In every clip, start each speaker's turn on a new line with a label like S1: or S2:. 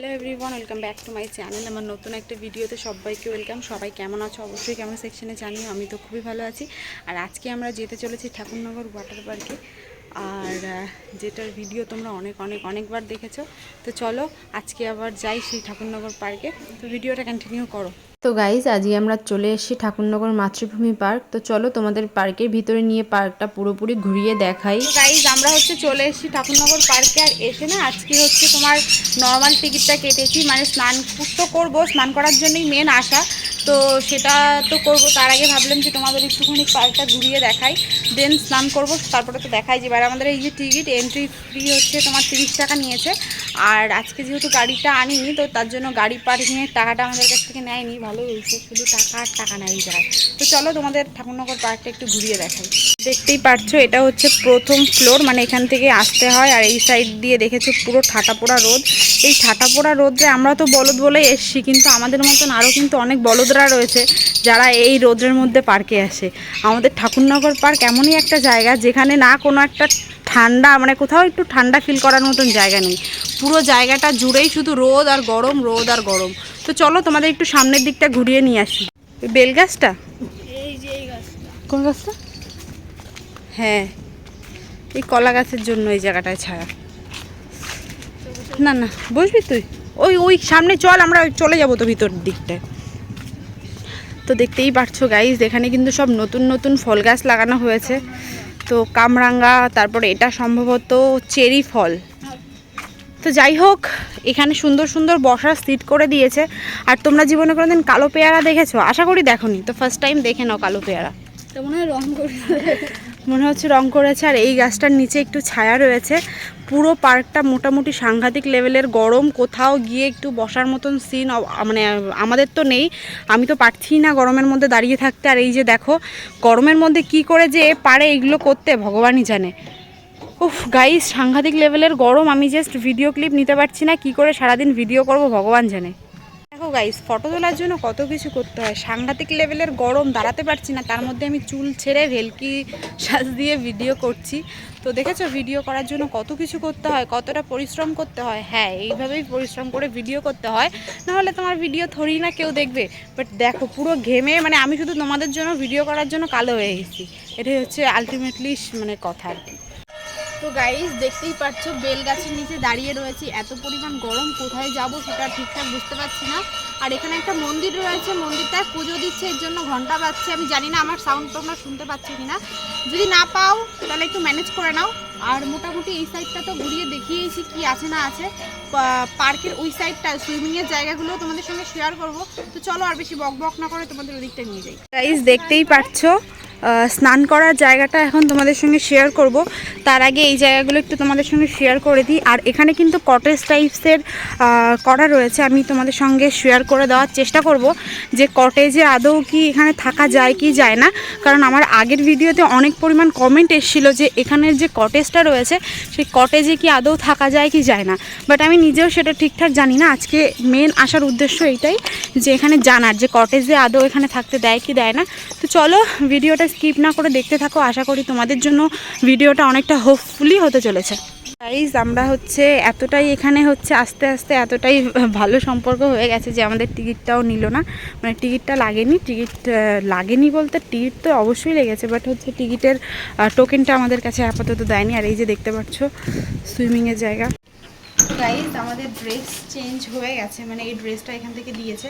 S1: Hello everyone, welcome back to my channel. আমার নতুন একটা ভিডিওতে সবাইকে ওয়েলকাম। সবাই কেমন আছো? অবশ্যই কেমন সেকশনে জানিও, আমি তো খুবই ভালো আছি। আর আজকে আমরা যেতে চলেছি ঠাকুরনগর ওয়াটার পার্কে আর যেটার ভিডিও তোমরা অনেক অনেক, অনেকবার দেখেছ। তো চলো আজকে আবার যাই সেই ঠাকুরনগর পার্কে তো ভিডিওটা কন্টিনিউ করো।
S2: তো গাইজ আজকে আমরা চলে এসেছি ঠাকুরনগর মাতৃভূমি পার্ক। তো চলো তোমাদের পার্কের ভিতরে নিয়ে পার্কটা পুরোপুরি ঘুরিয়ে দেখাই।
S1: গাইজ আমরা হচ্ছে চলে এসেছি ঠাকুরনগর পার্কে আর এসে না আজকে হচ্ছে তোমার নর্মাল টিকিটটা কেটেছি। মানে স্নান তো করব, স্নান করার জন্যই মেন আসা তো সেটা তো করব। তার আগে ভাবলাম যে তোমাদের একটুখানি পার্কটা ঘুরিয়ে দেখাই। দেন স্নান করব, তারপরে তো দেখাই যে এবার আমাদের এই যে টিকিট এন্ট্রি ফ্রি হচ্ছে তোমার তিরিশ টাকা নিয়েছে। আর আজকে যেহেতু গাড়িটা আনিনি, তো তার জন্য গাড়ি পার্কিংয়ের টাকাটা আমাদের কাছ থেকে নেয়নি। ভালোই হয়েছে, শুধু টাকা আর টাকা নেয় জায়গায়। তো চলো তোমাদের ঠাকুরনগর পার্কটা একটু ঘুরিয়ে দেখাই। দেখতেই পারছ, এটা হচ্ছে প্রথম ফ্লোর মানে এখান থেকে আসতে হয়। আর এই সাইড দিয়ে দেখেছ পুরো ঠাটা পোড়া রোদ এই ঠাটা পোড়া রোদ্রে আমরা তো বলদ বলে এসছি, কিন্তু আমাদের মতন আরও কিন্তু অনেক বলদরা রয়েছে যারা এই রোদ্রের মধ্যে পার্কে আসে। আমাদের ঠাকুরনগর পার্ক এমনই একটা জায়গা যেখানে না কোনো একটা ঠান্ডা মানে কোথাও একটু ঠান্ডা ফিল করার মতন জায়গা নেই। পুরো জায়গাটা জুড়েই শুধু রোদ আর গরম রোদ আর গরম। তো চলো তোমাদের একটু সামনের দিকটা ঘুরিয়ে নিয়ে আসি। বেল গাছটা?
S3: এই যে এই গাছটা।
S1: কোন গাছটা? হ্যাঁ এই কলা গাছের জন্য এই জায়গাটায় ছায়া। না না বসবি তুই? ওই ওই সামনে চল আমরা চলে যাব তো ভিতর দিকটায়। তো দেখতেই পারছ গাইজ এখানে কিন্তু সব নতুন নতুন ফল গাছ লাগানো হয়েছে। তো কামরাঙ্গা, তারপরে এটা সম্ভবত চেরি ফল। তো যাই হোক, এখানে সুন্দর সুন্দর বসার সিট করে দিয়েছে। আর তোমরা জীবনে কোনো দিন কালো পেয়ারা দেখেছ? আশা করি দেখো তো ফার্স্ট টাইম দেখে নাও কালো পেয়ারা।
S3: তো মনে হয় রং করে
S1: মনে হচ্ছে রং করেছে, আর এই গাছটার নিচে একটু ছায়া রয়েছে। পুরো পার্কটা মোটামুটি সাংঘাতিক লেভেলের গরম, কোথাও গিয়ে একটু বসার মতন সিন মানে আমাদের তো নেই। আমি তো পারছি না গরমের মধ্যে দাঁড়িয়ে থাকতে। আর এই যে দেখো, গরমের মধ্যে কি করে যে পারে এগুলো করতে, ভগবানই জানে। উফ গাইস সাংঘাতিক লেভেলের গরম, আমি জাস্ট ভিডিও ক্লিপ নিতে পারছি না। কি করে সারাদিন ভিডিও করব, ভগবান জানে। দেখো গাইস ফটো তোলার জন্য কত কিছু করতে হয়। সাংঘাতিক লেভেলের গরম দাঁড়াতে পারছি না, তার মধ্যে আমি চুল ছেড়ে ভেলকি সাজ দিয়ে ভিডিও করছি। তো দেখেছ ভিডিও করার জন্য কত কিছু করতে হয়, কতটা পরিশ্রম করতে হয়? হ্যাঁ এইভাবেই পরিশ্রম করে ভিডিও করতে হয়। নাহলে তোমার ভিডিও থরি না, কেউ দেখবে। বাট দেখো, পুরো ঘেমে মানে আমি শুধু তোমাদের জন্য ভিডিও করার জন্য কালো হয়ে গেছি। এটাই হচ্ছে আলটিমেটলি মানে কথা আর কি। তো গাইস দেখতেই পাচ্ছ বেল গাছের নিচে দাঁড়িয়ে রয়েছি। এত পরিমাণ গরম, কোথায় যাব সেটা ঠিকঠাক বুঝতে পারছি না। আর এখানে একটা মন্দির রয়েছে মন্দিরটায় পুজো দিচ্ছে, এর জন্য ঘণ্টা বাজছে। আমি জানি না আমার সাউন্ড তোমরা শুনতে পাচ্ছ কি না যদি না পাও, তাহলে একটু ম্যানেজ করে নাও। আর মোটামুটি এই সাইডটা তো ঘুরিয়ে দেখিয়েছি কি আছে না আছে। পার্কের ওই সাইডটা সুইমিংয়ের জায়গাগুলো তোমাদের সঙ্গে শেয়ার করব। তো চলো আর বেশি বক বক না করে তোমাদের ওদিকটা নিয়ে যাই। গাইস দেখতেই পাচ্ছো স্নান করার জায়গাটা এখন তোমাদের সঙ্গে শেয়ার করব। তার আগে এই জায়গাগুলো একটু তোমাদের সঙ্গে শেয়ার করে দিই। আর এখানে কিন্তু কটেজ টাইপসের করা রয়েছে। আমি তোমাদের সঙ্গে শেয়ার করে দেওয়ার চেষ্টা করব যে কটেজে আদৌ কি এখানে থাকা যায় কি যায় না। কারণ আমার আগের ভিডিওতে অনেক পরিমাণ কমেন্ট এসেছিল যে এখানের যে কটেজটা রয়েছে, সেই কটেজে কি আদৌ থাকা যায় কি যায় না। বাট আমি নিজেও সেটা ঠিকঠাক জানি না। আজকে মেন আসার উদ্দেশ্য এইটাই যে এখানে জানার যে কটেজে আদৌ এখানে থাকতে দেয় কি দেয় না। তো চলো ভিডিওটা স্কিপ না করে দেখতে থাকো। আশা করি তোমাদের জন্য ভিডিওটা অনেকটা হোপফুলি হতে চলেছে। গাইজ আমরা হচ্ছে এতটাই এখানে হচ্ছে আস্তে আস্তে এতটাই ভালো সম্পর্ক হয়ে গেছে যে আমাদের টিকিটটাও নিল না। মানে টিকিটটা লাগেনি, টিকিট লাগেনি বলতে টিকিট তো অবশ্যই লেগেছে বাট হচ্ছে টিকিটের টোকেনটা আমাদের কাছে আপাতত দেয়নি। আর এই যে দেখতে পাচ্ছ সুইমিংয়ের জায়গা। গাইজ আমাদের ড্রেস চেঞ্জ হয়ে গেছে মানে এই ড্রেসটা এখান থেকে দিয়েছে।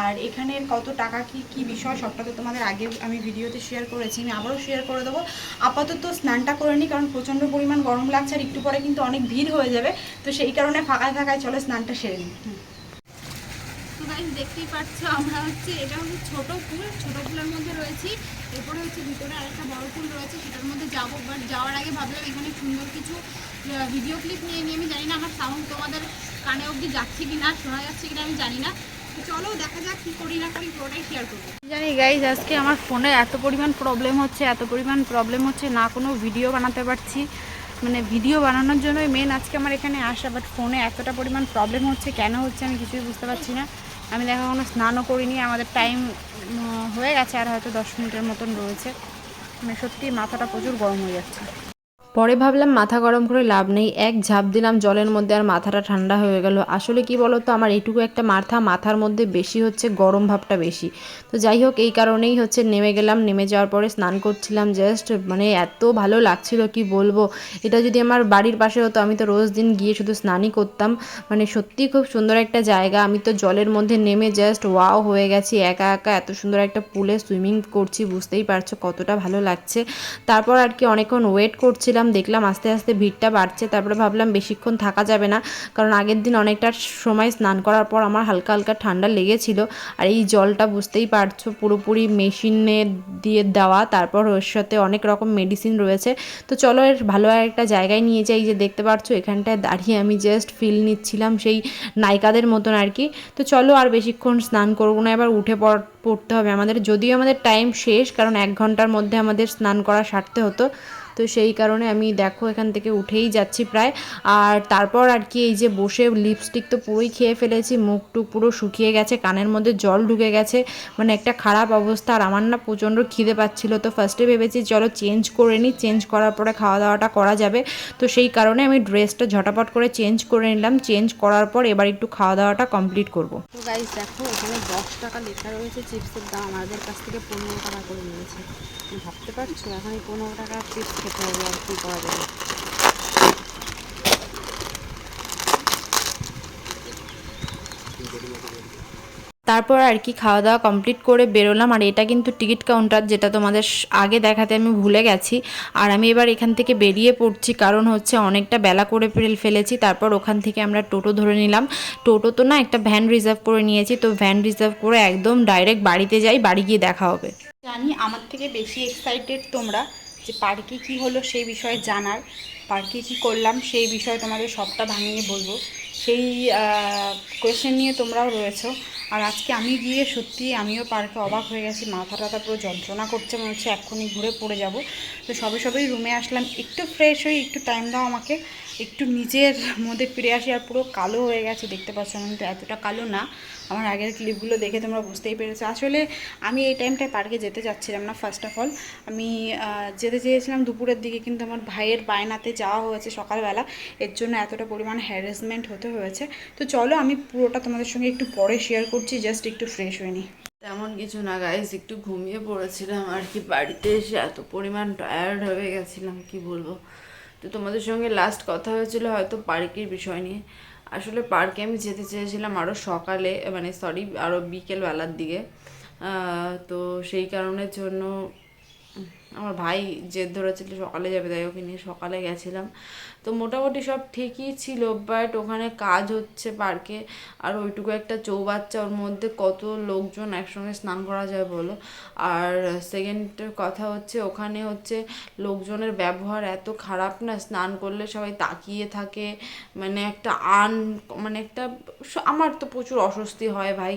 S1: আর এখানের কত টাকা, কি কি বিষয় সবটা তো তোমাদের আগে আমি ভিডিওতে শেয়ার করেছি, আমি আবারও শেয়ার করে দেবো। আপাতত স্নানটা করে নিই কারণ প্রচণ্ড পরিমাণ গরম লাগছে আর একটু পরে কিন্তু অনেক ভিড় হয়ে যাবে, তো সেই কারণে ফাঁকায় ফাঁকায় চলো স্নানটা সেরে নিই
S3: গাইস দেখতেই পাচ্ছ, আমরা হচ্ছে, এটা হচ্ছে ছোট ফুল, ছোট ফুলের মধ্যে রয়েছি। এরপরে হচ্ছে ভিতরে আরেকটা বড় ফুল রয়েছে, সেটার মধ্যে যাব বাট যাওয়ার আগে ভাবলাম এখানে সুন্দর কিছু ভিডিও ক্লিপ নিয়ে নিয়ে আমি জানি না আমার সাউন্ড তোমাদের কানে অবধি যাচ্ছে কি না শোনা যাচ্ছে কি না আমি জানি না। চলো দেখা যাক কি করি না করি, পুরোটাই শেয়ার করব।
S1: জানি গাইজ আজকে আমার ফোনে এত পরিমাণ প্রবলেম হচ্ছে, এত পরিমাণ প্রবলেম হচ্ছে, না কোনো ভিডিও বানাতে পারছি। মানে ভিডিও বানানোর জন্যই মেন আজকে আমার এখানে আসা বাট ফোনে এতটা পরিমাণ প্রবলেম হচ্ছে, কেন হচ্ছে আমি কিছুই বুঝতে পারছি না। আমি দেখো কোনো স্নানও করিনি, আমাদের টাইম হয়ে গেছে আর হয়তো দশ মিনিটের মতন রয়েছে। মানে সত্যি মাথাটা প্রচুর গরম হয়ে যাচ্ছে।
S2: পরে ভাবলাম, মাথা গরম করে লাভ নেই। এক ঝাঁপ দিলাম জলের মধ্যে আর মাথাটা ঠান্ডা হয়ে গেল। আসলে কি বলো তো আমার এটুকু একটা মাথা, মাথার মধ্যে বেশি হচ্ছে গরম ভাবটা বেশি। তো যাই হোক, এই কারণেই হচ্ছে নেমে গেলাম। নেমে যাওয়ার পরে স্নান করছিলাম জাস্ট মানে এত ভালো লাগছিল, কি বলব? এটা যদি আমার বাড়ির পাশে হতো, আমি তো রোজ দিন গিয়ে শুধু স্নানই করতাম। মানে সত্যি খুব সুন্দর একটা জায়গা। আমি তো জলের মধ্যে নেমে জাস্ট ওয়াও হয়ে গেছি। একা একা এত সুন্দর একটা পুলে সুইমিং করছি, বুঝতেই পারছ কতটা ভালো লাগছে। তারপর আর কি অনেকক্ষণ ওয়েট করছিলাম। দেখলাম আস্তে আস্তে ভিড়টা বাড়ছে। তারপরে ভাবলাম বেশিক্ষণ থাকা যাবে না, কারণ আগের দিন অনেকটা সময় স্নান করার পর আমার হালকা হালকা ঠান্ডা লেগেছিল। আর এই জলটা বুঝতেই পারছ, পুরোপুরি মেশিনে দিয়ে দেওয়া, তারপর ওর সাথে অনেক রকম মেডিসিন রয়েছে। তো চলো, এর ভালো একটা জায়গায় নিয়ে যাই, যে দেখতে পাচ্ছ এখানটায় দাঁড়িয়ে আমি জাস্ট ফিল নিচ্ছিলাম সেই নায়িকাদের মতন আর কি। তো চলো, আর বেশিক্ষণ স্নান করব না, এবার উঠে পড়, পড়তে হবে আমাদের। যদিও আমাদের টাইম শেষ, কারণ এক ঘণ্টার মধ্যে আমাদের স্নান করা সারতে হতো। তো সেই কারণে আমি দেখো এখান থেকে উঠেই যাচ্ছি প্রায়। আর তারপর আর কি এই যে বসে লিপস্টিক তো পুরোই খেয়ে ফেলেছি মুখ টুক পুরো শুকিয়ে গেছে, কানের মধ্যে জল ঢুকে গেছে। মানে একটা খারাপ অবস্থা, আর আমার না প্রচণ্ড খিদে পাচ্ছিল। তো ফার্স্টে ভেবেছি চলো চেঞ্জ করে নিই চেঞ্জ করার পরে খাওয়া দাওয়াটা করা যাবে। তো সেই কারণে আমি ড্রেসটা ঝটাপট করে চেঞ্জ করে নিলাম। চেঞ্জ করার পর এবার একটু খাওয়া দাওয়াটা কমপ্লিট করব।
S1: তো গাইস দেখো, এখানে দশ টাকা লেখা রয়েছে চিপসের দাম। আমাদের কাছ থেকে পনেরো টাকা করে নিয়েছে। ভাবতে পারছ? এখন এই পনেরো টাকা চিপস খেতে হবে আর কী করা যাবে?
S2: তারপর আর কি খাওয়া দাওয়া কমপ্লিট করে বেরোলাম আর এটা কিন্তু টিকিট কাউন্টার যেটা তোমাদের আগে দেখাতে আমি ভুলে গেছি। আর আমি এবার এখান থেকে বেরিয়ে পড়ছি কারণ হচ্ছে অনেকটা বেলা করে ফেল- ফেলেছি তারপর ওখান থেকে আমরা টোটো ধরে নিলাম। টোটো তো না একটা ভ্যান রিজার্ভ করে নিয়েছি তো ভ্যান রিজার্ভ করে একদম ডাইরেক্ট বাড়িতে যাই বাড়ি গিয়ে দেখা হবে।
S1: জানি আমার থেকে বেশি এক্সাইটেড তোমরা। যে পার্কে কি হলো সেই বিষয়ে জানার, পার্কে কি করলাম সেই বিষয়ে তোমাদের সবটা ভাঙিয়ে বলব। সেই কোয়েশ্চেন নিয়ে তোমরাও রয়েছো। আর আজকে আমি গিয়ে সত্যি আমিও পার্কে অবাক হয়ে গেছি, মাথা টাথা পুরো যন্ত্রণা করছে, মনে হচ্ছে এক্ষুনি ঘুরে পড়ে যাব। তো সবে সবেই রুমে আসলাম, একটু ফ্রেশ হই, একটু টাইম দাও আমাকে। একটু নিজের মধ্যে ফিরে আসি, আর পুরো কালো হয়ে গেছে, দেখতে পাচ্ছ আমি কিন্তু এতটা কালো না। আমার আগের ক্লিপগুলো দেখে তোমরা বুঝতেই পেরেছ। আসলে আমি এই টাইমটায় পার্কে যেতে যাচ্ছিলাম না ফার্স্ট অফ অল আমি যেতে চেয়েছিলাম দুপুরের দিকে, কিন্তু আমার ভাইয়ের বায়নাতে যাওয়া হয়েছে সকালবেলা। এর জন্য এতটা পরিমাণ হ্যারাসমেন্ট হতে হয়েছে। তো চলো, আমি পুরোটা তোমাদের সঙ্গে একটু পরে শেয়ার করছি জাস্ট একটু ফ্রেশ হয়ে নিই
S4: তেমন কিছু না গাইজ একটু ঘুমিয়ে পড়েছিলাম আর কি। বাড়িতে এসে এত পরিমাণ টায়ার্ড হয়ে গেছিলাম, কি বলব? তো তোমাদের সঙ্গে লাস্ট কথা হয়েছিল হয়তো পার্কের বিষয় নিয়ে। আসলে পার্কে আমি যেতে চেয়েছিলাম আরও সকালে মানে সরি আরও বিকেলবেলার দিকে। তো সেই কারণের জন্য আমার ভাই জেদ ধরেছিল সকালে যাবে, তাই ওকে নিয়ে সকালে গেছিলাম। তো মোটামুটি সব ঠিকই ছিল বাট ওখানে কাজ হচ্ছে পার্কে আর ওইটুকু একটা চৌবাচ্চা, ওর মধ্যে কত লোকজন একসঙ্গে স্নান করা যায় বলো? আর সেকেন্ড কথা হচ্ছে, ওখানে হচ্ছে লোকজনের ব্যবহার এত খারাপ না, স্নান করলে সবাই তাকিয়ে থাকে। মানে একটা আন মানে একটা, আমার তো প্রচুর অস্বস্তি হয় ভাই।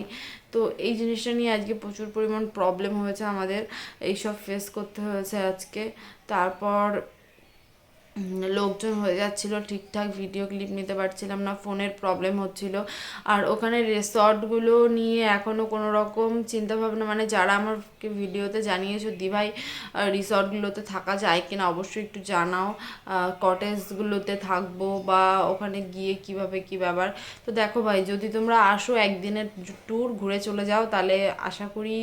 S4: তো এই জিনিসটা নিয়ে আজকে প্রচুর পরিমাণ প্রবলেম হয়েছে আমাদের, এইসব ফেস করতে হয়েছে আজকে। তারপর লোকজন হয়ে যাচ্ছিল, ঠিকঠাক ভিডিও ক্লিপ নিতে পারছিলাম না ফোনের প্রবলেম হচ্ছিল। আর ওখানে রিসর্টগুলো নিয়ে এখনও কোনো রকম চিন্তাভাবনা মানে যারা আমাকে ভিডিওতে জানিয়েছো, দিভাই রিসর্টগুলোতে থাকা যায় কিনা অবশ্যই একটু জানাও। কটেজগুলোতে থাকব বা ওখানে গিয়ে কীভাবে কি ব্যাপার। তো দেখো ভাই, যদি তোমরা আসো একদিনের ট্যুর ঘুরে চলে যাও, তাহলে আশা করি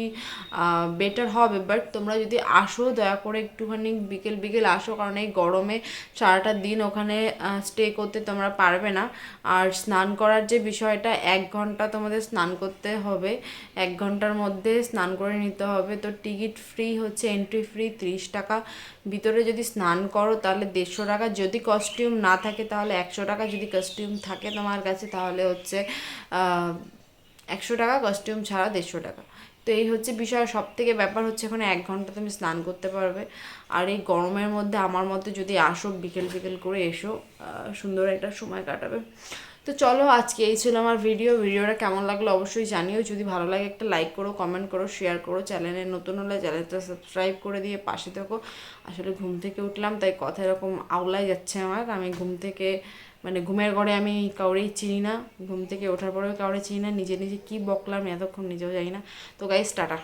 S4: বেটার হবে। বাট তোমরা যদি আসো, দয়া করে একটুখানি বিকেল বিকেল আসো, কারণ এই গরমে সারাটা দিন ওখানে স্টে করতে তোমরা পারবে না। আর স্নান করার যে বিষয়টা, এক ঘণ্টা তোমাদের স্নান করতে হবে। এক ঘণ্টার মধ্যে স্নান করে নিতে হবে। তো টিকিট ফ্রি হচ্ছে এন্ট্রি ফ্রি ত্রিশ টাকা। ভিতরে যদি স্নান করো, তাহলে দেড়শো টাকা। যদি কস্টিউম না থাকে, তাহলে একশো টাকা। যদি কস্টিউম থাকে তোমার কাছে, তাহলে হচ্ছে একশো টাকা। কস্টিউম ছাড়া দেড়শো টাকা। তো এই হচ্ছে বিষয় সব থেকে ব্যাপার হচ্ছে এখানে এক ঘণ্টা তুমি স্নান করতে পারবে। আর এই গরমের মধ্যে আমার মতে যদি আসো, বিকেল বিকেল করে এসো সুন্দর একটা সময় কাটাবে। তো চলো, আজকে এই ছিল আমার ভিডিও ভিডিওটা কেমন লাগল অবশ্যই জানিও। যদি ভালো লাগে একটা লাইক করো কমেন্ট করো শেয়ার করো। চ্যানেলে নতুন হলে চ্যানেলটা সাবস্ক্রাইব করে দিয়ে পাশে থেকো। আসলে ঘুম থেকে উঠলাম, তাই কথা এরকম আওলাই যাচ্ছে আমার। আমি ঘুম থেকে মানে ঘুমের ঘরে আমি কাউরেই চিনি না, ঘুম থেকে ওঠার পরেও কাউরে চিনি না, নিজে নিজে কী বকলাম এতক্ষণ নিজেও জানি না। তো গাইজ টাটা।